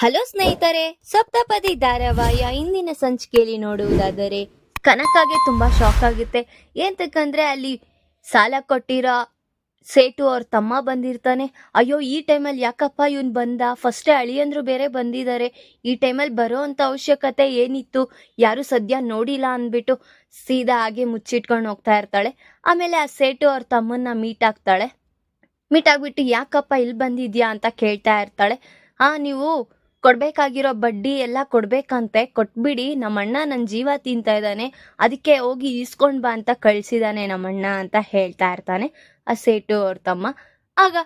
Hello ಸ್ನೇಹಿತರೆ, ಸಪ್ತಪದಿ ಧಾರಾವಾಹಿಯ ಇಂದಿನ ಸಂಚಿಕೆಯಲ್ಲಿ ನೋಡುವುದಾದರೆ ಕನಕಾಗೆ ತುಂಬಾ ಶಾಕ್ ಆಗುತ್ತೆ. ಏಂತಕ್ಕಂದ್ರೆ ಅಲ್ಲಿ ಸಾಲ ಕೊಟ್ಟಿರೋ ಸೇಟು ಅವ್ರ ತಮ್ಮ ಬಂದಿರ್ತಾನೆ. ಅಯ್ಯೋ, ಈ ಟೈಮಲ್ಲಿ ಯಾಕಪ್ಪ ಇವನ್ ಬಂದ? ಫಸ್ಟೇ ಅಳಿಯಂದ್ರು ಬೇರೆ ಬಂದಿದ್ದಾರೆ ಈ ಟೈಮಲ್ಲಿ ಬರೋ ಅಂತ ಅವಶ್ಯಕತೆ ಏನಿತ್ತು? ಯಾರು ಸದ್ಯ ನೋಡಿಲ್ಲ ಅಂದ್ಬಿಟ್ಟು ಸೀದಾ ಹಾಗೆ ಮುಚ್ಚಿಟ್ಕೊಂಡು ಹೋಗ್ತಾ ಇರ್ತಾಳೆ. ಆಮೇಲೆ ಆ ಸೇಟು ಅವ್ರ ತಮ್ಮನ್ನ ಮೀಟ್ ಆಗ್ತಾಳೆ. ಮೀಟ್ ಆಗ್ಬಿಟ್ಟು, ಯಾಕಪ್ಪ ಇಲ್ಲಿ ಬಂದಿದ್ಯಾ? ಅಂತ ಕೇಳ್ತಾ ಇರ್ತಾಳೆ. ಆ ನೀವು ಕೊಡ್ಬೇಕಾಗಿರೋ ಬಡ್ಡಿ ಎಲ್ಲ ಕೊಡ್ಬೇಕಂತೆ, ಕೊಟ್ಬಿಡಿ, ನಮ್ಮಣ್ಣ ನನ್ನ ಜೀವ ತಿಂತಾ ಇದ್ದಾನೆ, ಅದಕ್ಕೆ ಹೋಗಿ ಈಸ್ಕೊಂಡ್ ಬಾ ಅಂತ ಕಳ್ಸಿದಾನೆ ನಮ್ಮಣ್ಣ ಅಂತ ಹೇಳ್ತಾ ಇರ್ತಾನೆ ಆ ಸೇಟು ಅವ್ರ ತಮ್ಮ. ಆಗ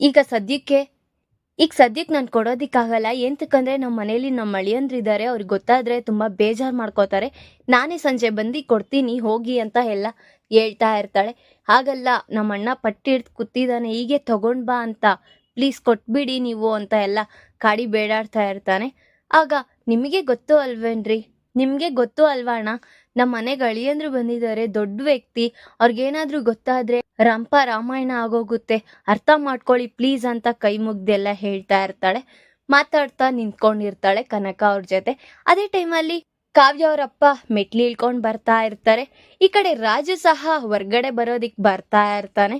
ಈಗ ಸದ್ಯಕ್ಕೆ ಈಗ ಸದ್ಯಕ್ಕೆ ನಾನು ಕೊಡೋದಕ್ಕಾಗಲ್ಲ, ಎಂತಕ್ಕಂದ್ರೆ ನಮ್ಮ ಮನೇಲಿ ನಮ್ಮ ಅಳಿಯಂದ್ರಿದ್ದಾರೆ, ಅವ್ರಿಗೆ ಗೊತ್ತಾದ್ರೆ ತುಂಬಾ ಬೇಜಾರು ಮಾಡ್ಕೋತಾರೆ. ನಾನೇ ಸಂಜೆ ಬಂದು ಕೊಡ್ತೀನಿ, ಹೋಗಿ ಅಂತ ಎಲ್ಲ ಹೇಳ್ತಾ ಇರ್ತಾಳೆ. ಹಾಗಲ್ಲ ನಮ್ಮ ಅಣ್ಣ ಪಟ್ಟಿ ಹಿಡ್ದು ಕೂತಿದ್ದಾನೆ ಹೀಗೆ ತಗೊಂಡ್ ಬಾ ಅಂತ, ಪ್ಲೀಸ್ ಕೊಟ್ಬಿಡಿ ನೀವು ಅಂತ ಎಲ್ಲ ಕಾಡಿ ಬೇಡಾಡ್ತಾ ಇರ್ತಾನೆ. ಆಗ ನಿಮಗೆ ಗೊತ್ತು ಅಲ್ವೇನ್ರಿ? ನಿಮಗೆ ಗೊತ್ತು ಅಲ್ವಾ ಅಣ್ಣ? ನಮ್ಮ ಮನೆಗೆ ಅಳಿಯಂದ್ರು ಬಂದಿದ್ದಾರೆ, ದೊಡ್ಡ ವ್ಯಕ್ತಿ. ಅವ್ರಿಗೇನಾದ್ರೂ ಗೊತ್ತಾದ್ರೆ ರಂಪ ರಾಮಾಯಣ ಆಗೋಗುತ್ತೆ. ಅರ್ಥ ಮಾಡ್ಕೊಳ್ಳಿ ಪ್ಲೀಸ್ ಅಂತ ಕೈ ಮುಗ್ದೆಲ್ಲ ಹೇಳ್ತಾ ಇರ್ತಾಳೆ. ಮಾತಾಡ್ತಾ ನಿಂತ್ಕೊಂಡಿರ್ತಾಳೆ ಕನಕ ಅವ್ರ ಜೊತೆ. ಅದೇ ಟೈಮಲ್ಲಿ ಕಾವ್ಯ ಅವರಪ್ಪ ಮೆಟ್ಲಿ ಇಳ್ಕೊಂಡ್ ಬರ್ತಾ ಇರ್ತಾರೆ. ಈ ಕಡೆ ರಾಜು ಸಹ ಹೊರ್ಗಡೆ ಬರೋದಿಕ್ ಬರ್ತಾ ಇರ್ತಾನೆ.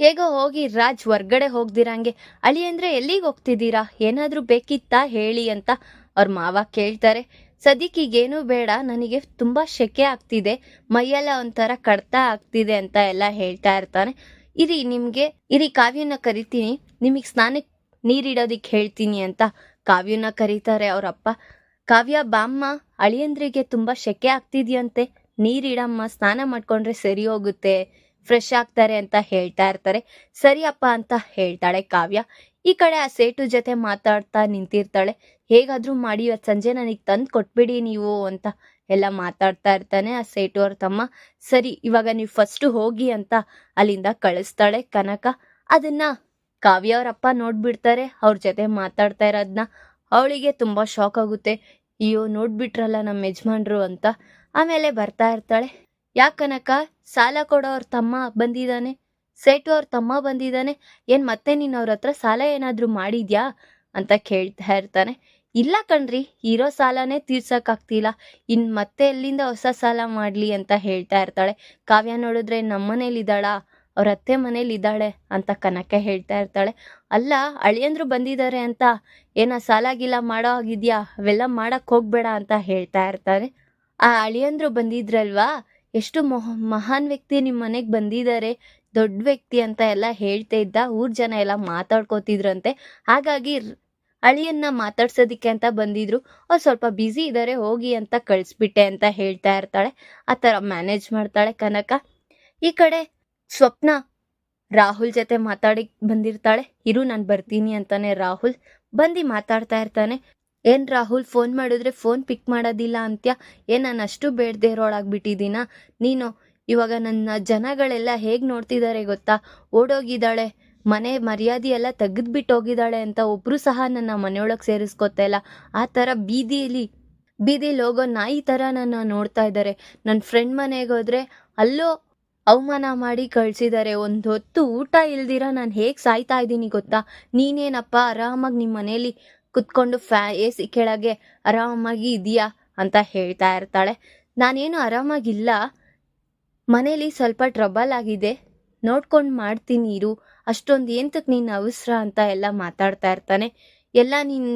ಹೇಗೋ ಹೋಗಿ ರಾಜ್ ಹೊರ್ಗಡೆ ಹೋಗ್ದಿರಂಗೆ ಅಳಿ ಅಂದ್ರೆ ಎಲ್ಲಿಗೆ ಹೋಗ್ತಿದ್ದೀರಾ? ಏನಾದ್ರೂ ಬೇಕಿತ್ತಾ ಹೇಳಿ ಅಂತ ಅವ್ರ ಮಾವ ಕೇಳ್ತಾರೆ. ಸದ್ಯಕ್ಕೆ ಈಗೇನೂ ಬೇಡ, ನನಗೆ ತುಂಬಾ ಶೆಕೆ ಆಗ್ತಿದೆ. ಮೈಯೆಲ್ಲ ಒಂಥರ ಕಡ್ತಾ ಆಗ್ತಿದೆ ಅಂತ ಎಲ್ಲ ಹೇಳ್ತಾ ಇರ್ತಾನೆ. ಇರಿ ನಿಮ್ಗೆ, ಇರಿ ಕಾವ್ಯನ ಕರಿತೀನಿ. ನಿಮಗೆ ಸ್ನಾನಕ್ಕೆ ನೀರಿಡೋದಿಕ್ಕೆ ಹೇಳ್ತೀನಿ ಅಂತ ಕಾವ್ಯನ ಕರೀತಾರೆ ಅವರಪ್ಪ ಕಾವ್ಯ, ಬಾಮ್ಮ ಅಳಿಯಂದ್ರಿಗೆ ತುಂಬಾ ಶೆಕೆ ಆಗ್ತಿದ್ಯಂತೆ. ನೀರಿಡಮ್ಮ, ಸ್ನಾನ ಮಾಡ್ಕೊಂಡ್ರೆ ಸರಿ ಹೋಗುತ್ತೆ. ಫ್ರೆಶ್ ಆಗ್ತಾರೆ ಅಂತ ಹೇಳ್ತಾ ಇರ್ತಾರೆ. ಸರಿಯಪ್ಪ ಅಂತ ಹೇಳ್ತಾಳೆ ಕಾವ್ಯ. ಈ ಕಡೆ ಆ ಸೇಟು ಜೊತೆ ಮಾತಾಡ್ತಾ ನಿಂತಿರ್ತಾಳೆ. ಹೇಗಾದ್ರೂ ಮಾಡಿ ಇವತ್ತು ಸಂಜೆ ನನಗೆ ತಂದು ಕೊಟ್ಬಿಡಿ ನೀವು ಅಂತ ಎಲ್ಲ ಮಾತಾಡ್ತಾ ಇರ್ತಾನೆ ಆ ಸೇಟು ಅವ್ರ ತಮ್ಮ. ಸರಿ, ಇವಾಗ ನೀವು ಫಸ್ಟ್ ಹೋಗಿ ಅಂತ ಅಲ್ಲಿಂದ ಕಳಿಸ್ತಾಳೆ ಕನಕ. ಅದನ್ನ ಕಾವ್ಯ ಅವರಪ್ಪ ನೋಡ್ಬಿಡ್ತಾರೆ, ಅವ್ರ ಜೊತೆ ಮಾತಾಡ್ತಾ ಇರೋದನ್ನ ಅವಳಿಗೆ ತುಂಬಾ ಶಾಕ್ ಆಗುತ್ತೆ. ಅಯ್ಯೋ, ನೋಡ್ಬಿಟ್ರಲ್ಲ ನಮ್ಮ ಯಜಮಾನ್ರು ಅಂತ. ಆಮೇಲೆ ಬರ್ತಾ ಇರ್ತಾಳೆ. ಯಾಕನಕ ಸಾಲ ಕೊಡೋ ಅವ್ರ ತಮ್ಮ ಬಂದಿದ್ದಾನೆ ಸೇಟು ಅವ್ರ ತಮ್ಮ ಬಂದಿದ್ದಾನೆ ಏನ್ ಮತ್ತೆ ನೀನ್ ಅವ್ರ ಹತ್ರ ಸಾಲ ಏನಾದರೂ ಮಾಡಿದ್ಯಾ? ಅಂತ ಕೇಳ್ತಾ ಇರ್ತಾನೆ. ಇಲ್ಲ ಕಣ್ರಿ, ಇರೋ ಸಾಲನೇ ತೀರ್ಸೋಕ್ಕಾಗ್ತಿಲ್ಲ. ಇನ್ನು ಇನ್ ಮತ್ತೆ ಎಲ್ಲಿಂದ ಹೊಸ ಸಾಲ ಮಾಡ್ಲಿ ಅಂತ ಹೇಳ್ತಾ ಇರ್ತಾಳೆ. ಕಾವ್ಯ ನೋಡಿದ್ರೆ ನಮ್ಮನೇಲಿ ಇದ್ದಾಳ ಅವ್ರ ಅತ್ತೆ ಮನೇಲಿ ಇದ್ದಾಳೆ ಅಂತ ಕನಕ ಹೇಳ್ತಾ ಇರ್ತಾಳೆ. ಅಲ್ಲ, ಅಳಿಯಂದ್ರು ಬಂದಿದ್ದಾರೆ ಅಂತ ಏನ ಸಾಲ ಗಿಲ್ಲ ಮಾಡೋ ಆಗಿದ್ಯಾ ಅವೆಲ್ಲ ಮಾಡಕ್ ಹೋಗ್ಬೇಡ ಅಂತ ಹೇಳ್ತಾ ಇರ್ತಾರೆ ಆ ಅಳಿಯಂದ್ರು ಬಂದಿದ್ರಲ್ವಾ? ಎಷ್ಟು ಮೊಹ, ಮಹಾನ್ ವ್ಯಕ್ತಿ ನಿಮ್ಮ ಮನೆಗೆ ಬಂದಿದ್ದಾರೆ ದೊಡ್ಡ ವ್ಯಕ್ತಿ ಅಂತ ಎಲ್ಲ ಹೇಳ್ತಾ ಇದ್ದ, ಊರ್ ಜನ ಎಲ್ಲ ಮಾತಾಡ್ಕೋತಿದ್ರಂತೆ. ಹಾಗಾಗಿ ಅಳಿಯನ್ನ ಮಾತಾಡ್ಸೋದಿಕ್ಕೆ ಅಂತ ಬಂದಿದ್ರು. ಅವ್ರು ಸ್ವಲ್ಪ ಬ್ಯುಸಿ ಇದ್ದಾರೆ ಹೋಗಿ ಅಂತ ಕಳಿಸ್ಬಿಟ್ಟೆ ಅಂತ ಹೇಳ್ತಾ ಇರ್ತಾಳೆ. ಆ ಥರ ಮ್ಯಾನೇಜ್ ಮಾಡ್ತಾಳೆ ಕನಕ. ಈ ಕಡೆ ಸ್ವಪ್ನ ರಾಹುಲ್ ಜೊತೆ ಮಾತಾಡಿ ಬಂದಿರ್ತಾಳೆ. ಇರು, ನಾನು ಬರ್ತೀನಿ ಅಂತಾನೆ ರಾಹುಲ್. ಬಂದು ಮಾತಾಡ್ತಾ ಇರ್ತಾನೆ. ಏನ್ ರಾಹುಲ್ ಫೋನ್ ಮಾಡಿದ್ರೆ ಫೋನ್ ಪಿಕ್ ಮಾಡೋದಿಲ್ಲ ಅಂತ್ಯ? ಏ, ನಾನು ಅಷ್ಟು ಬೇಡದೆ ಇರೋಳಾಗ್ಬಿಟ್ಟಿದ್ದೀನ ನೀನು ಇವಾಗ ನನ್ನ ಜನಗಳೆಲ್ಲ ಹೇಗೆ ನೋಡ್ತಿದ್ದಾರೆ ಗೊತ್ತಾ? ಓಡೋಗಿದ್ದಾಳೆ, ಮನೆ ಮರ್ಯಾದೆ ಎಲ್ಲ ತೆಗೆದ್ಬಿಟ್ಟು ಹೋಗಿದ್ದಾಳೆ ಅಂತ ಒಬ್ರು ಸಹ ನನ್ನ ಮನೆಯೊಳಗೆ ಸೇರಿಸ್ಕೊತಾ ಇಲ್ಲ. ಆ ಥರ ಬೀದಿಯಲ್ಲಿ ಬೀದಿಲಿ ಹೋಗೋ ನಾಯಿ ಥರ ನನ್ನ ನೋಡ್ತಾ ಇದ್ದಾರೆ. ನನ್ನ ಫ್ರೆಂಡ್ ಮನೆಗೆ ಹೋದ್ರೆ ಅಲ್ಲೋ ಅವಮಾನ ಮಾಡಿ ಕಳ್ಸಿದ್ದಾರೆ. ಒಂದು ಹೊತ್ತು ಊಟ ಇಲ್ದಿರ ನಾನು ಹೇಗೆ ಸಾಯ್ತಾ ಇದ್ದೀನಿ ಗೊತ್ತಾ? ನೀನೇನಪ್ಪ, ಆರಾಮಾಗಿ ನಿಮ್ಮ ಮನೇಲಿ ಕುತ್ಕೊಂಡು ಫ್ಯಾ ಎ ಸಿ ಕೆಳಗೆ ಆರಾಮಾಗಿ ಇದೆಯಾ ಅಂತ ಹೇಳ್ತಾ ಇರ್ತಾಳೆ. ನಾನೇನು ಆರಾಮಾಗಿಲ್ಲ. ಮನೇಲಿ ಸ್ವಲ್ಪ ಟ್ರಬಲ್ ಆಗಿದೆ. ನೋಡ್ಕೊಂಡು ಮಾಡ್ತೀನಿ ಇರು. ಅಷ್ಟೊಂದು ಏಂತಕ್ಕೆ ನೀನು ಅವಸರ ಅಂತ ಎಲ್ಲ ಮಾತಾಡ್ತಾ ಇರ್ತಾನೆ. ಎಲ್ಲ ನೀನ್,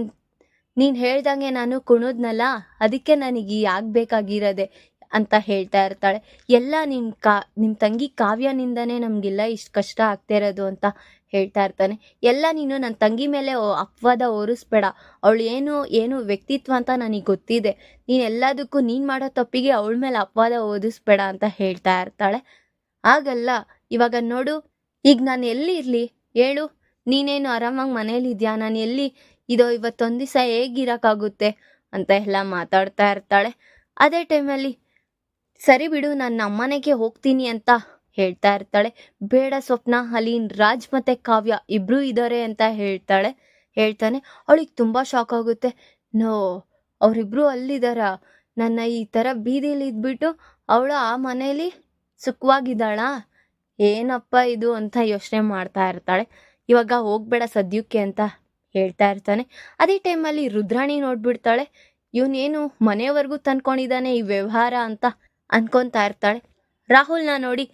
ನೀನು ಹೇಳ್ದಂಗೆ ನಾನು ಕುಣಿದ್ನಲ್ಲ, ಅದಕ್ಕೆ ನನಗೆ ಆಗ್ಬೇಕಾಗಿರೋದೆ ಅಂತ ಹೇಳ್ತಾ ಇರ್ತಾಳೆ. ಎಲ್ಲ ನಿಮ್ಮ ಕಾ ನಿಮ್ಮ ತಂಗಿ ಕಾವ್ಯನಿಂದನೇ ನಮಗೆಲ್ಲ ಇಷ್ಟು ಕಷ್ಟ ಆಗ್ತಾ ಇರೋದು ಅಂತ ಹೇಳ್ತಾ ಇರ್ತಾನೆ. ಎಲ್ಲ ನೀನು ನನ್ನ ತಂಗಿ ಮೇಲೆ ಅಪವಾದ ಓರಿಸ್ಬೇಡ. ಅವಳು ಏನು ಏನು ವ್ಯಕ್ತಿತ್ವ ಅಂತ ನನಗೆ ಗೊತ್ತಿದೆ. ನೀನು ಎಲ್ಲದಕ್ಕೂ ನೀನು ಮಾಡೋ ತಪ್ಪಿಗೆ ಅವಳ ಮೇಲೆ ಅಪವಾದ ಓದಿಸ್ಬೇಡ ಅಂತ ಹೇಳ್ತಾ ಇರ್ತಾಳೆ. ಆಗಲ್ಲ ಇವಾಗ ನೋಡು. ಈಗ ನಾನು ಎಲ್ಲಿ ಇರಲಿ? ಹೇಳು. ನೀನೇನು ಆರಾಮಾಗಿ ಮನೇಲಿ ಇದೆಯಾ? ನಾನು ಎಲ್ಲಿ? ಇದೋ ಇವತ್ತೊಂದು ದಿವಸ ಹೇಗಿರೋಕ್ಕಾಗುತ್ತೆ? ಅಂತ ಎಲ್ಲ ಮಾತಾಡ್ತಾ ಇರ್ತಾಳೆ. ಅದೇ ಟೈಮಲ್ಲಿ, ಸರಿ ಬಿಡು, ನಾನು ನಮ್ಮನೆಗೆ ಹೋಗ್ತೀನಿ ಅಂತ ಹೇಳ್ತಾ ಇರ್ತಾಳೆ. ಬೇಡ ಸ್ವಪ್ನ, ಅಲೀನ್, ರಾಜ್ ಮತ್ತೆ ಕಾವ್ಯ ಇಬ್ರು ಇದ್ದಾರೆ ಅಂತ ಹೇಳ್ತಾಳೆ. ಹೇಳ್ತಾನೆ, ಅವಳಿಗೆ ತುಂಬಾ ಶಾಕ್ ಆಗುತ್ತೆ. ನೋ, ಅವರಿಬ್ರು ಅಲ್ಲಿದಾರ. ನನ್ನ ಈ ಥರ ಬೀದಿಲಿ ಇದ್ಬಿಟ್ಟು ಅವಳು ಆ ಮನೇಲಿ ಸುಖವಾಗಿದ್ದಾಳ ಏನಪ್ಪ ಇದು ಅಂತ ಯೋಚನೆ ಮಾಡ್ತಾ ಇರ್ತಾಳೆ. ಇವಾಗ ಹೋಗ್ಬೇಡ ಸದ್ಯಕ್ಕೆ ಅಂತ ಹೇಳ್ತಾ ಇರ್ತಾನೆ. ಅದೇ ಟೈಮಲ್ಲಿ ರುದ್ರಾಣಿ ನೋಡ್ಬಿಡ್ತಾಳೆ. ಇವನೇನು ಮನೆಯವರೆಗೂ ತಂದ್ಕೊಂಡಿದ್ದಾನೆ ಈ ವ್ಯವಹಾರ ಅಂತ ಅನ್ಕೊತಾ ಇರ್ತಾಳೆ. ರಾಹುಲ್ನ ನೋಡಿ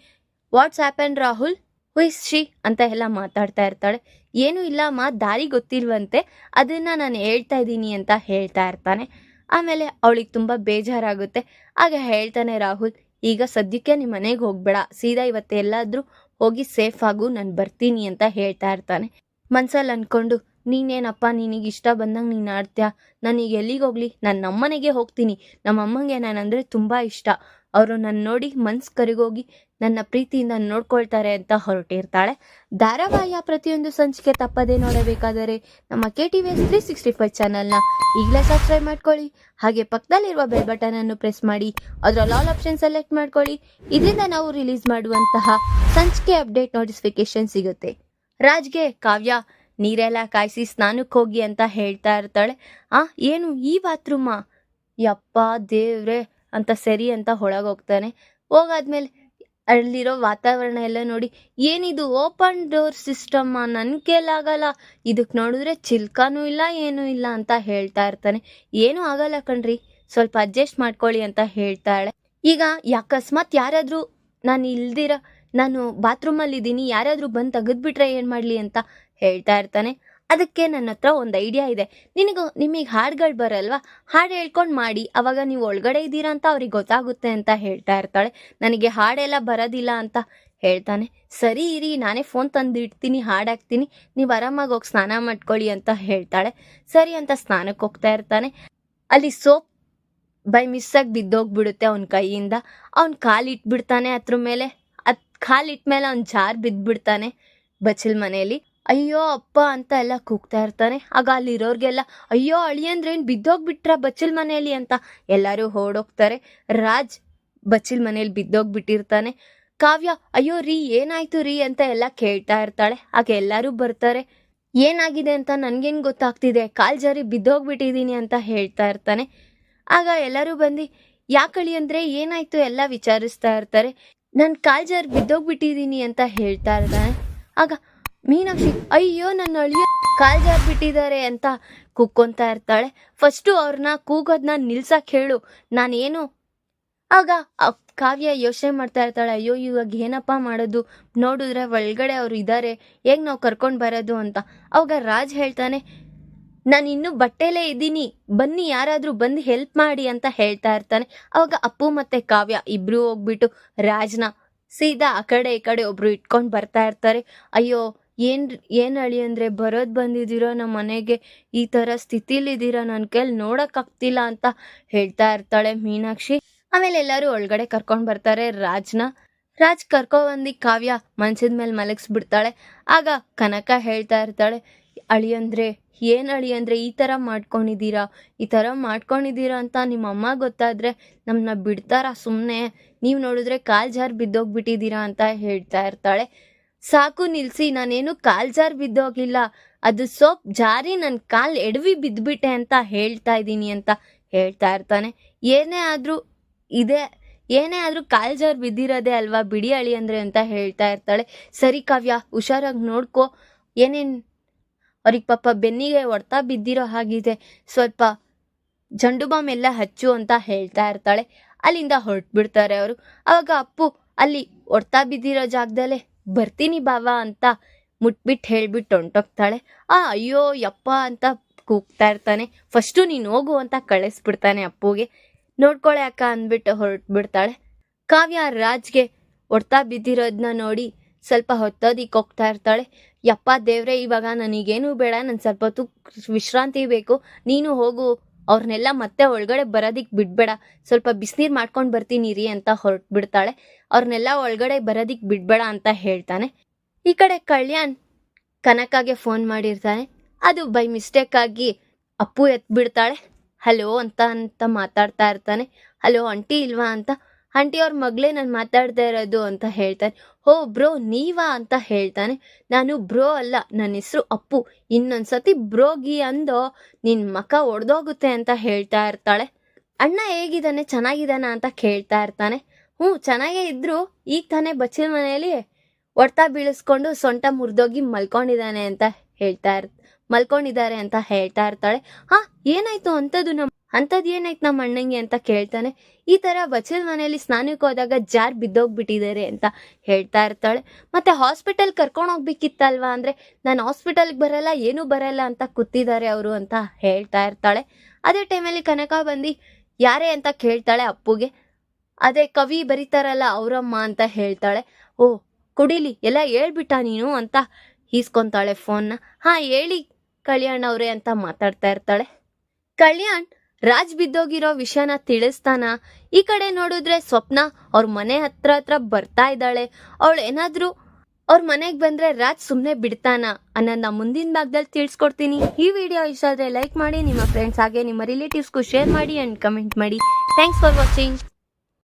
what's happen Rahul who's she ಅಂತ ಎಲ್ಲ ಮಾತಾಡ್ತಾ ಇರ್ತಾಳೆ. ಏನೂ ಇಲ್ಲ ಅಮ್ಮ ದಾರಿ ಗೊತ್ತಿಲ್ವಂತೆ. ಅದನ್ನು ನಾನು ಹೇಳ್ತಾ ಇದ್ದೀನಿ ಅಂತ ಹೇಳ್ತಾ ಇರ್ತಾನೆ. ಆಮೇಲೆ ಅವಳಿಗೆ ತುಂಬ ಬೇಜಾರಾಗುತ್ತೆ. ಆಗ ಹೇಳ್ತಾನೆ ರಾಹುಲ್, ಈಗ ಸದ್ಯಕ್ಕೆ ನಿಮ್ಮ ಮನೆಗೆ ಹೋಗ್ಬೇಡ. ಸೀದಾ ಇವತ್ತು ಎಲ್ಲಾದರೂ ಹೋಗಿ ಸೇಫ್ ಆಗು, ನಾನು ಬರ್ತೀನಿ ಅಂತ ಹೇಳ್ತಾ ಇರ್ತಾನೆ. ಮನ್ಸಲ್ಲಿ ಅಂದ್ಕೊಂಡು ನೀನೇನಪ್ಪ, ನಿನಗೆ ಇಷ್ಟ ಬಂದಂಗೆ ನೀನು ಆಡ್ತೀಯ? ನಾನೀಗ ಎಲ್ಲಿಗೆ ಹೋಗ್ಲಿ? ನಾನು ನಮ್ಮನೆಗೆ ಹೋಗ್ತೀನಿ. ನಮ್ಮ ಅಮ್ಮಂಗೆ ಅಂದರೆ ತುಂಬ ಇಷ್ಟ. ಅವರು ನನ್ನ ನೋಡಿ ಮನ್ಸು ಕರಿಗೋಗಿ ನನ್ನ ಪ್ರೀತಿಯಿಂದ ನೋಡ್ಕೊಳ್ತಾರೆ ಅಂತ ಹೊರಟಿರ್ತಾಳೆ. ಧಾರಾವಾಹಿಯ ಪ್ರತಿಯೊಂದು ಸಂಚಿಕೆ ತಪ್ಪದೇ ನೋಡಬೇಕಾದರೆ ನಮ್ಮ K T V S three sixty five ಚಾನಲ್ನ ಈಗಲೇ ಸಬ್ಸ್ಕ್ರೈಬ್ ಮಾಡ್ಕೊಳ್ಳಿ. ಹಾಗೆ ಪಕ್ಕದಲ್ಲಿರುವ ಬೆಲ್ ಬಟನ್ ಅನ್ನು ಪ್ರೆಸ್ ಮಾಡಿ ಅದರ ಆಲ್ ಆಪ್ಷನ್ ಸೆಲೆಕ್ಟ್ ಮಾಡ್ಕೊಳ್ಳಿ. ಇದರಿಂದ ನಾವು ರಿಲೀಸ್ ಮಾಡುವಂತಹ ಸಂಚಿಕೆ ಅಪ್ಡೇಟ್ ನೋಟಿಫಿಕೇಶನ್ ಸಿಗುತ್ತೆ. ರಾಜ್ಗೆ ಕಾವ್ಯ, ನೀರೆಲ್ಲ ಕಾಯಿಸಿ ಸ್ನಾನಕ್ಕೆ ಹೋಗಿ ಅಂತ ಹೇಳ್ತಾ ಇರ್ತಾಳೆ. ಆ, ಏನು ಈ ಬಾತ್ರೂಮ ಯಪ್ಪ ದೇವ್ರೆ. ಅಂತ ಸರಿ ಅಂತ ಒಳಗೆ ಹೋಗ್ತಾನೆ ಹೋಗಾದ್ಮೇಲೆ ಅಲ್ಲಿರೋ ವಾತಾವರಣ ಎಲ್ಲ ನೋಡಿ, ಏನಿದು ಓಪನ್ ಡೋರ್ ಸಿಸ್ಟಮ್ಮ ನನ್ನ ಆಗಲ್ಲ ಇದಕ್ಕೆ ನೋಡಿದ್ರೆ ಚಿಲ್ಕಾನೂ ಇಲ್ಲ, ಏನೂ ಇಲ್ಲ ಅಂತ ಹೇಳ್ತಾ ಇರ್ತಾನೆ. ಏನೂ ಆಗಲ್ಲ ಕಣ್ರಿ, ಸ್ವಲ್ಪ ಅಡ್ಜಸ್ಟ್ ಮಾಡ್ಕೊಳ್ಳಿ ಅಂತ ಹೇಳ್ತಾಳೆ. ಈಗ ಅಕಸ್ಮಾತ್ ಯಾರಾದರೂ ನಾನು ಇಲ್ದಿರ, ನಾನು ಬಾತ್ರೂಮಲ್ಲಿ ಇದ್ದೀನಿ ಯಾರಾದರೂ ಬಂದು ತೆಗೆದ್ಬಿಟ್ರೆ ಏನು ಮಾಡಲಿ ಅಂತ ಹೇಳ್ತಾ ಇರ್ತಾನೆ. ಅದಕ್ಕೆ ನನ್ನ ಹತ್ರ ಒಂದು ಐಡಿಯಾ ಇದೆ. ನಿನಗೂ, ನಿಮಗೆ ಹಾಡುಗಳು ಬರಲ್ವಾ? ಹಾಡು ಹೇಳ್ಕೊಂಡು ಮಾಡಿ. ಅವಾಗ ನೀವು ಒಳಗಡೆ ಇದ್ದೀರಾ ಅಂತ ಅವ್ರಿಗೆ ಗೊತ್ತಾಗುತ್ತೆ ಅಂತ ಹೇಳ್ತಾ ಇರ್ತಾಳೆ. ನನಗೆ ಹಾಡೆಲ್ಲ ಬರೋದಿಲ್ಲ ಅಂತ ಹೇಳ್ತಾನೆ. ಸರಿ ಇರಿ, ನಾನೇ ಫೋನ್ ತಂದು ಇಡ್ತೀನಿ ಹಾಡಾಕ್ತೀನಿ ನೀವು ಆರಾಮಾಗಿ ಹೋಗಿ ಸ್ನಾನ ಮಾಡ್ಕೊಳ್ಳಿ ಅಂತ ಹೇಳ್ತಾಳೆ. ಸರಿ ಅಂತ ಸ್ನಾನಕ್ಕೆ ಹೋಗ್ತಾ ಇರ್ತಾನೆ. ಅಲ್ಲಿ ಸೋಪ್ ಬೈ ಮಿಸ್ಸಾಗಿ ಬಿದ್ದೋಗ್ಬಿಡುತ್ತೆ ಅವನ ಕೈಯಿಂದ. ಅವ್ನು ಕಾಲಿಟ್ಬಿಡ್ತಾನೆ ಅದ್ರ ಮೇಲೆ. ಅದು ಕಾಲು ಇಟ್ಮೇಲೆ ಅವ್ನು ಜಾರ್ ಬಿದ್ದುಬಿಡ್ತಾನೆ ಬಚ್ಚಲ್ ಮನೆಯಲ್ಲಿ. ಅಯ್ಯೋ, ಅಪ್ಪ ಅಂತ ಎಲ್ಲ ಕೂಗ್ತಾ ಇರ್ತಾನೆ. ಆಗ ಅಲ್ಲಿರೋರ್ಗೆಲ್ಲ, ಅಯ್ಯೋ ಅಳಿಯಂದ್ರೇನು ಬಿದ್ದೋಗ್ಬಿಟ್ರ ಬಚ್ಚಲ್ ಮನೆಯಲ್ಲಿ? ಅಂತ ಎಲ್ಲರೂ ಓಡೋಗ್ತಾರೆ. ರಾಜ್ ಬಚ್ಚಲ್ ಮನೇಲಿ ಬಿದ್ದೋಗ್ಬಿಟ್ಟಿರ್ತಾನೆ. ಕಾವ್ಯ, ಅಯ್ಯೋ, ರೀ, ಏನಾಯ್ತು ರೀ? ಅಂತ ಎಲ್ಲ ಕೇಳ್ತಾ ಇರ್ತಾಳೆ. ಆಗ ಎಲ್ಲರೂ ಬರ್ತಾರೆ. ಏನಾಗಿದೆ ಅಂತ ನನಗೇನು ಗೊತ್ತಾಗ್ತಿದೆ? ಕಾಲ್ ಜಾರಿ ಬಿದ್ದೋಗ್ಬಿಟ್ಟಿದ್ದೀನಿ ಅಂತ ಹೇಳ್ತಾ ಇರ್ತಾನೆ. ಆಗ ಎಲ್ಲರೂ ಬಂದು ಯಾಕಳಿ ಅಂದರೆ ಏನಾಯ್ತು? ಎಲ್ಲ ವಿಚಾರಿಸ್ತಾ ಇರ್ತಾರೆ. ನಾನು ಕಾಲ್ ಜಾರಿ ಬಿದ್ದೋಗ್ಬಿಟ್ಟಿದ್ದೀನಿ ಅಂತ ಹೇಳ್ತಾ ಇರ್ತಾನೆ. ಆಗ ಮೀನಾಕ್ಷಿ, ಅಯ್ಯೋ, ನನ್ನ ಅಳಿಯ ಕಾಲ್ ಬಿಟ್ಟಿದ್ದಾರೆ ಅಂತ ಕೂಗ್ಕೊಂತಾ ಇರ್ತಾಳೆ. ಫಸ್ಟು ಅವ್ರನ್ನ ಕೂಗೋದನ್ನ ನಿಲ್ಸಕ್ ಹೇಳು, ನಾನೇನು? ಆಗ ಕಾವ್ಯ ಯೋಚನೆ ಮಾಡ್ತಾ ಇರ್ತಾಳೆ, ಅಯ್ಯೋ, ಇವಾಗ ಏನಪ್ಪ ಮಾಡೋದು? ನೋಡಿದ್ರೆ ಒಳಗಡೆ ಅವ್ರು ಇದ್ದಾರೆ ಹೇಗೆ ನಾವು ಕರ್ಕೊಂಡು ಬರೋದು ಅಂತ? ಅವಾಗ ರಾಜ್ ಹೇಳ್ತಾನೆ, ನಾನು ಇನ್ನೂ ಬಟ್ಟೆಲೇ ಇದ್ದೀನಿ, ಬನ್ನಿ ಯಾರಾದರೂ ಬಂದು ಹೆಲ್ಪ್ ಮಾಡಿ ಅಂತ ಹೇಳ್ತಾ ಇರ್ತಾನೆ. ಅವಾಗ ಅಪ್ಪು ಮತ್ತೆ ಕಾವ್ಯ ಇಬ್ರು ಹೋಗ್ಬಿಟ್ಟು ರಾಜ್ನ ಸೀದಾ ಆ ಕಡೆ ಈ ಕಡೆ ಒಬ್ರು ಇಟ್ಕೊಂಡು ಬರ್ತಾ ಇರ್ತಾರೆ. ಅಯ್ಯೋ ಏನ್ ಏನ್ ಅಳಿ ಅಂದ್ರೆ ಬರೋದ್ ಬಂದಿದ್ದೀರೋ ನಮ್ಮ ಮನೆಗೆ ಈ ತರ ಸ್ಥಿತಿಲಿದ್ದೀರಾ ನನ್ನ ಕೈಲಿ ನೋಡೋಕ್ಕಾಗ್ತಿಲ್ಲ ಅಂತ ಹೇಳ್ತಾ ಇರ್ತಾಳೆ ಮೀನಾಕ್ಷಿ. ಆಮೇಲೆ ಎಲ್ಲರೂ ಒಳಗಡೆ ಕರ್ಕೊಂಡ್ ಬರ್ತಾರೆ ರಾಜ್ನ. ರಾಜ್ ಕರ್ಕೊ ಬಂದಿ ಕಾವ್ಯ ಮನ್ಸಿದ ಮೇಲೆ ಮಲಗಿಸ್ಬಿಡ್ತಾಳೆ. ಆಗ ಕನಕ ಹೇಳ್ತಾ ಇರ್ತಾಳೆ ಅಳಿಯಂದ್ರೆ ಏನ್ ಅಳಿಯಂದ್ರೆ ಈ ತರ ಮಾಡ್ಕೊಂಡಿದ್ದೀರಾ? ಈ ತರ ಮಾಡ್ಕೊಂಡಿದ್ದೀರಾ ಅಂತ ನಿಮ್ಮ ಅಮ್ಮ ಗೊತ್ತಾದ್ರೆ ನಮ್ಮನ್ನ ಬಿಡ್ತಾರ ಸುಮ್ಮನೆ ನೀವು ನೋಡಿದ್ರೆ ಕಾಲ್ ಜಾರ್ ಬಿದ್ದೋಗ್ಬಿಟ್ಟಿದ್ದೀರಾ? ಅಂತ ಹೇಳ್ತಾ ಇರ್ತಾಳೆ. ಸಾಕು ನಿಲ್ಸಿ, ನಾನೇನು ಕಾಲ್ ಜಾರ್ ಬಿದ್ದೋಗಿಲ್ಲ ಅದು ಸೋಪ್ ಜಾರಿ ನನ್ನ ಕಾಲ್ ಎಡವಿ ಬಿದ್ದುಬಿಟ್ಟೆ ಅಂತ ಹೇಳ್ತಾ ಇದ್ದೀನಿ ಅಂತ ಹೇಳ್ತಾ ಇರ್ತಾನೆ. ಏನೇ ಆದ್ರೂ ಇದೆ, ಏನೇ ಆದ್ರೂ ಕಾಲ್ ಜಾರ್ ಬಿದ್ದಿರೋದೇ ಅಲ್ವಾ ಬಿಡಿ ಅಳಿ ಅಂದ್ರೆ ಅಂತ ಹೇಳ್ತಾ ಇರ್ತಾಳೆ. ಸರಿ ಕಾವ್ಯ, ಹುಷಾರಾಗಿ ನೋಡ್ಕೋ. ಏನೇನು? ಅವ್ರಿಗೆ ಪಾಪ ಬೆನ್ನಿಗೆ ಹೊಡ್ತಾ ಬಿದ್ದಿರೋ ಹಾಗಿದೆ. ಸ್ವಲ್ಪ ಜಂಡು ಬಾಮ್ ಎಲ್ಲ ಹಚ್ಚು ಅಂತ ಹೇಳ್ತಾ ಇರ್ತಾಳೆ. ಅಲ್ಲಿಂದ ಹೊರಟ್ಬಿಡ್ತಾರೆ ಅವರು. ಅವಾಗ ಅಪ್ಪು ಅಲ್ಲಿ ಹೊಡ್ತಾ ಬಿದ್ದಿರೋ ಜಾಗದಲ್ಲೇ ಬರ್ತೀನಿ ಬಾವ ಅಂತ ಮುಟ್ಬಿಟ್ಟು ಹೇಳ್ಬಿಟ್ಟು ಹೊಂಟೋಗ್ತಾಳೆ. ಆ, ಅಯ್ಯೋ, ಯಪ್ಪ ಅಂತ ಕೂಗ್ತಾ ಇರ್ತಾನೆ. ಫಸ್ಟು ನೀನು ಹೋಗು ಅಂತ ಕಳಿಸ್ಬಿಡ್ತಾನೆ ಅಪ್ಪುಗೆ. ನೋಡ್ಕೊಳೆ ಅಕ್ಕ ಅಂದ್ಬಿಟ್ಟು ಹೊರಟ್ಬಿಡ್ತಾಳೆ. ಕಾವ್ಯ ರಾಜ್ಗೆ ಹೊಡ್ತಾ ಬಿದ್ದಿರೋದನ್ನ ನೋಡಿ ಸ್ವಲ್ಪ ಹೊತ್ತೋದಿಕ್ಕೆ ಹೋಗ್ತಾ ಇರ್ತಾಳೆ. ಯಪ್ಪ ದೇವ್ರೆ, ಇವಾಗ ನನಗೇನು ಬೇಡ ನಾನು ಸ್ವಲ್ಪ ಹೊತ್ತು ವಿಶ್ರಾಂತಿ ಬೇಕು. ನೀನು ಹೋಗು ಅವ್ರನ್ನೆಲ್ಲ ಮತ್ತೆ ಒಳಗಡೆ ಬರೋದಿಕ್ ಬಿಡ್ಬೇಡ. ಸ್ವಲ್ಪ ಬಿಸಿನೀರು ಮಾಡ್ಕೊಂಡು ಬರ್ತೀನಿ ರೀ ಅಂತ ಹೊರಟ್ಬಿಡ್ತಾಳೆ. ಅವ್ರನ್ನೆಲ್ಲ ಒಳಗಡೆ ಬರೋದಿಕ್ ಬಿಡ್ಬೇಡ ಅಂತ ಹೇಳ್ತಾನೆ. ಈ ಕಡೆ ಕಲ್ಯಾಣ್ ಕನಕಾಗೆ ಫೋನ್ ಮಾಡಿರ್ತಾನೆ. ಅದು ಬೈ ಮಿಸ್ಟೇಕ್ ಆಗಿ ಅಪ್ಪು ಎತ್ಬಿಡ್ತಾಳೆ. ಹಲೋ ಅಂತ ಅಂತ ಮಾತಾಡ್ತಾ ಇರ್ತಾನೆ. ಹಲೋ ಅಂಟಿ ಇಲ್ವಾ ಅಂತ ಆಂಟಿ ಅವ್ರ ಮಗಳೇ ನಾನು ಮಾತಾಡ್ತಾ ಇರೋದು ಅಂತ ಹೇಳ್ತಾನೆ ಹೋ ಬ್ರೋ, ನೀವಾ ಅಂತ ಹೇಳ್ತಾನೆ. ನಾನು ಬ್ರೋ ಅಲ್ಲ ನನ್ನ ಹೆಸರು ಅಪ್ಪು. ಇನ್ನೊಂದ್ಸತಿ ಬ್ರೋಗಿ ಅಂದೋ ನಿನ್ ಮಕ ಒಡೆದೋಗುತ್ತೆ ಅಂತ ಹೇಳ್ತಾ ಇರ್ತಾಳೆ. ಅಣ್ಣ ಹೇಗಿದ್ದಾನೆ, ಚೆನ್ನಾಗಿದ್ದಾನ ಅಂತ ಕೇಳ್ತಾ ಇರ್ತಾನೆ. ಹ್ಞೂ, ಚೆನ್ನಾಗೇ ಇದ್ರು, ಈಗ ತಾನೇ ಬಚ್ಚಿನ ಮನೆಯಲ್ಲಿ ಹೊಡ್ತಾ ಬೀಳಿಸ್ಕೊಂಡು ಸೊಂಟ ಮುರಿದೋಗಿ ಮಲ್ಕೊಂಡಿದ್ದಾನೆ ಅಂತ ಹೇಳ್ತಾ ಇರ್, ಮಲ್ಕೊಂಡಿದ್ದಾರೆ ಅಂತ ಹೇಳ್ತಾ ಇರ್ತಾಳೆ. ಹಾ, ಏನಾಯ್ತು ಅಂತದ್ದು ನಮ್ ಅಂಥದ್ದು ಏನಾಯ್ತು ನಮ್ಮ ಅಣ್ಣಂಗೆ ಅಂತ ಕೇಳ್ತಾನೆ. ಈ ಥರ ವಚಲ್ ಮನೆಯಲ್ಲಿ ಸ್ನಾನಕ್ಕೆ ಹೋದಾಗ ಜಾರ್ ಬಿದ್ದೋಗ್ಬಿಟ್ಟಿದ್ದಾರೆ ಅಂತ ಹೇಳ್ತಾ ಇರ್ತಾಳೆ. ಮತ್ತು ಹಾಸ್ಪಿಟಲ್ ಕರ್ಕೊಂಡು ಹೋಗ್ಬೇಕಿತ್ತಲ್ವಾ ಅಂದರೆ, ನಾನು ಹಾಸ್ಪಿಟಲ್ಗೆ ಬರಲ್ಲ, ಏನೂ ಬರಲ್ಲ ಅಂತ ಕೂತಿದ್ದಾರೆ ಅವರು ಅಂತ ಹೇಳ್ತಾ ಇರ್ತಾಳೆ. ಅದೇ ಟೈಮಲ್ಲಿ ಕನಕ ಬಂದು, ಯಾರೇ ಅಂತ ಕೇಳ್ತಾಳೆ ಅಪ್ಪುಗೆ. ಅದೇ ಕವಿ ಬರೀತಾರಲ್ಲ ಅವರಮ್ಮ ಅಂತ ಹೇಳ್ತಾಳೆ. ಓ, ಕುಡಿಲಿ, ಎಲ್ಲ ಹೇಳ್ಬಿಟ್ಟ ನೀನು ಅಂತ ಈಸ್ಕೊತಾಳೆ ಫೋನ್ನ. ಹಾಂ, ಹೇಳಿ ಕಲ್ಯಾಣ್ ಅವರೇ ಅಂತ ಮಾತಾಡ್ತಾ ಇರ್ತಾಳೆ. ಕಲ್ಯಾಣ್ ರಾಜ್ ಬಿದ್ದೋಗಿರೋ ವಿಷಯನ ತಿಳಿಸ್ತಾನ? ಈ ಕಡೆ ನೋಡಿದ್ರೆ ಸ್ವಪ್ನ ಅವ್ರ ಮನೆ ಹತ್ರ ಹತ್ರ ಬರ್ತಾ ಇದ್ದಾಳೆ. ಅವಳು ಏನಾದ್ರೂ ಅವ್ರ ಮನೆಗೆ ಬಂದ್ರೆ ರಾಜ್ ಸುಮ್ಮನೆ ಬಿಡ್ತಾನ? ಅನ್ನೋದನ್ನ ಮುಂದಿನ ಭಾಗದಲ್ಲಿ ತಿಳಿಸ್ಕೊಡ್ತೀನಿ. ಈ ವಿಡಿಯೋ ಇಷ್ಟ ಆದ್ರೆ ಲೈಕ್ ಮಾಡಿ, ನಿಮ್ಮ ಫ್ರೆಂಡ್ಸ್ ಹಾಗೆ ನಿಮ್ಮ ರಿಲೇಟಿವ್ಸ್ಗೂ ಶೇರ್ ಮಾಡಿ ಅಂಡ್ ಕಮೆಂಟ್ ಮಾಡಿ. Thanks for watching